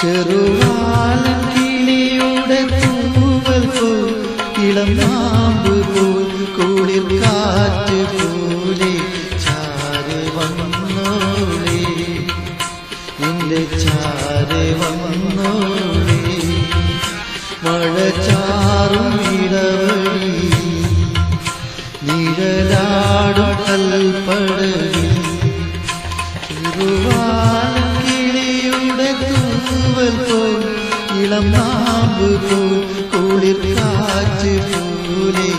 ചെറുവാലക്കിളിയുടെ തൂവൽ പൂ ഇളം ഇളം നാമ്പ് പോൽ കുളിർ കാറ്റ് പോലെ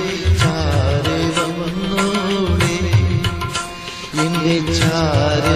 ചാരെ വന്നോളെ എന്റെ ചാരെ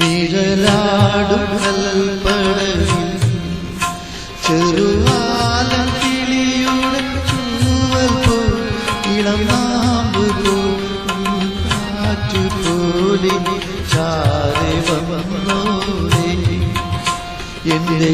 നിഴലാടും കൽപ്പടവിൽ. പോ ഇളം പോലെ എന്റെ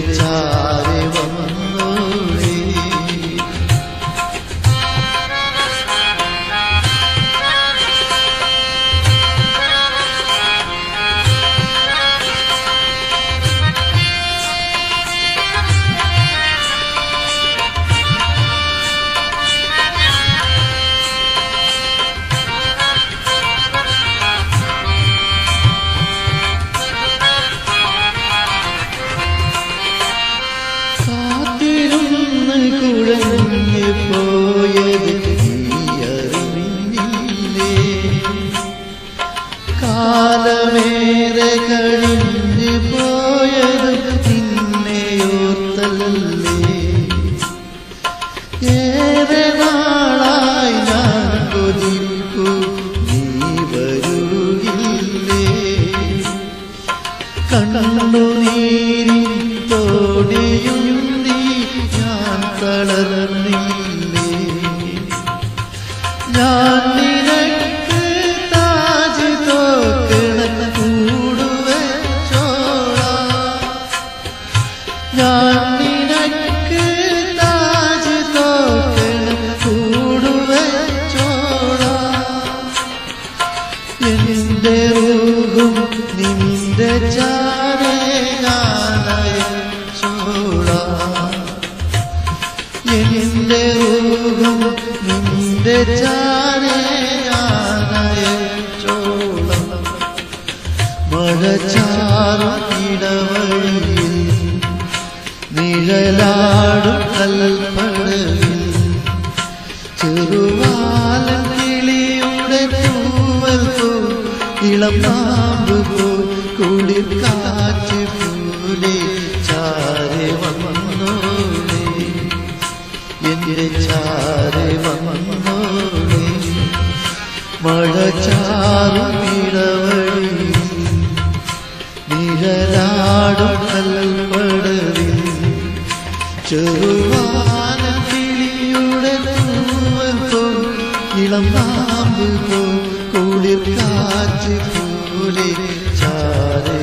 നാളായി ഞാൻ കൊതിപ്പു നീ വരുകില്ലേ തോടിയുന്തി ഞാൻ തളർന്നില്ലേ? ഞാൻ ഞാനയച്ചോളാം എന്റെ റൂഹും നിന്റെ ചാരേ ഞാനയച്ചോളാം മഴ ചാറും ഇടവഴിയിൽ നിഴലാടും കൽപ്പടവിൽ. ചെറുവാലം കിളിയുടെ തൂവൽ പോ ഇളം നാമ്പ് പോ കുളിർ ചാരെ വന്നോളെ. മഴ ചാറും ഇടവഴിയിൽ നിഴലാടും കൽപ്പടവിൽ ചെറുവാന കിളിയുടെ ഇളം നാമ്പ് പോ കുളിർ കാറ്റ് പോലെ ചാരെ